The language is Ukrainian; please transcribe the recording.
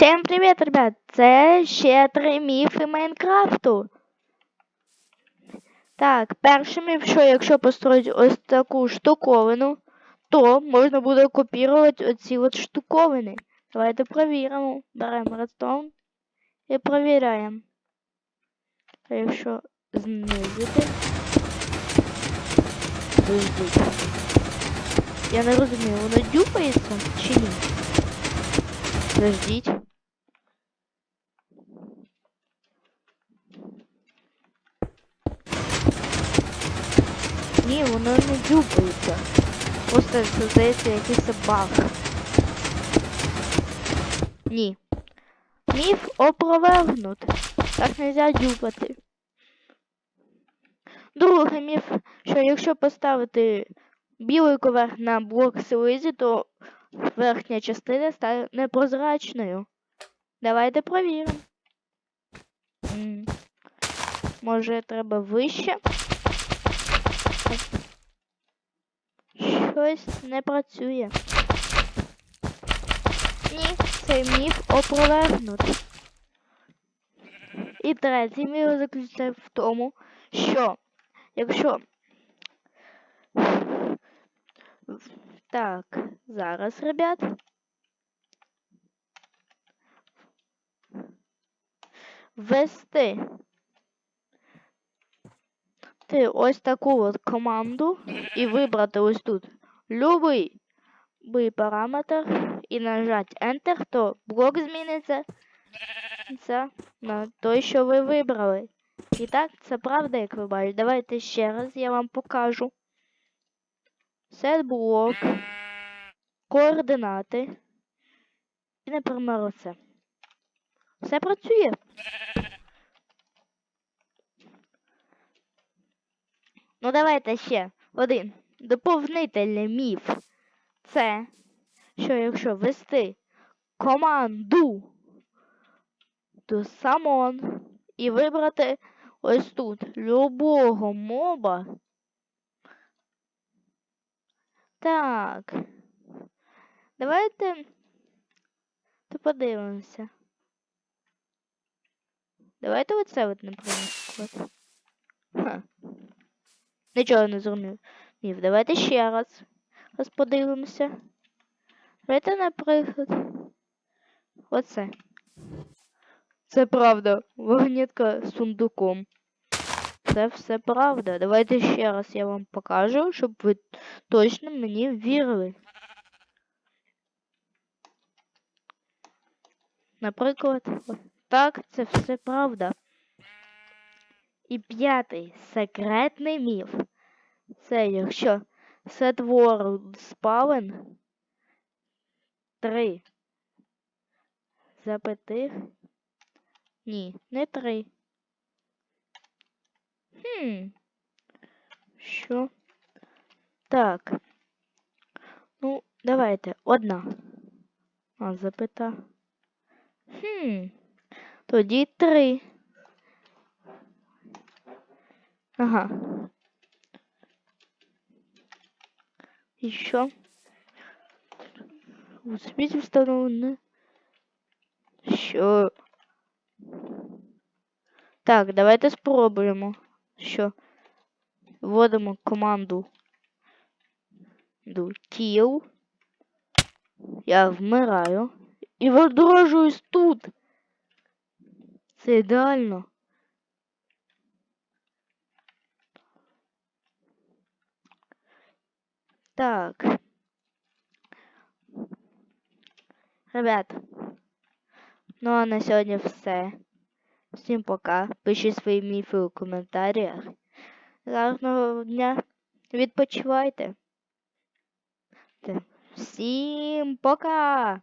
Всім привіт, ребят! Це ще три міфи Майнкрафту. Так, перший міф, що якщо построїть ось таку штуковину, то можна буде копірувати оці от штуковини. Давайте провіримо. Беремо редстоун і провіряємо. Якщо знизити. Я не розумію, воно дюпається чи ні? Подождіть. Ні, воно не дюпається. Просто здається якийсь баг. Ні. Міф опровергнут. Так нельзя дюпати. Другий міф, що якщо поставити білий ковер на блок слизі, то верхня частина стане непрозрачною. Давайте провіримо. Може треба вище? Щось не працює. Ні, цей міф опровергнут. І третій міф заключається в тому, що якщо так, зараз, ребят. Ввести ти ось таку от команду і вибрати ось тут любий любий параметр і нажати Enter, то блок зміниться це на той, що ви вибрали. І так, це правда, як ви бачите. Давайте ще раз я вам покажу. Set блок, координати. І, наприклад, оце. Все працює. Ну, давайте ще один. Доповнительний міф. Це, що якщо ввести команду до Summon і вибрати ось тут любого моба. Так. Давайте то подивимося. Давайте оце от, наприклад. Ха. Нічого не зрозумів. Давайте ще раз. Раз подивимося. Давайте, наприклад. Оце. Це правда. Вагнітка з сундуком. Це все правда. Давайте ще раз я вам покажу, щоб ви точно мені вірили. Наприклад, так, це все правда. І п'ятий секретний міф. Це якщо set world spawn 3 запятих. Ні, не три. Хм. Що? Так. Ну, давайте. Одна. А, запита. Хм. Тоді три. Ага. І що? У світі встановлено. Що? Так, давайте спробуємо. Що? Вводимо команду kill. Я вмираю. І видорожуюсь тут. Це ідеально. Так. Ребят. Ну а на сьогодні все. Всім пока. Пишіть свої міфи у коментарях. Гарного дня. Відпочивайте. Всім пока!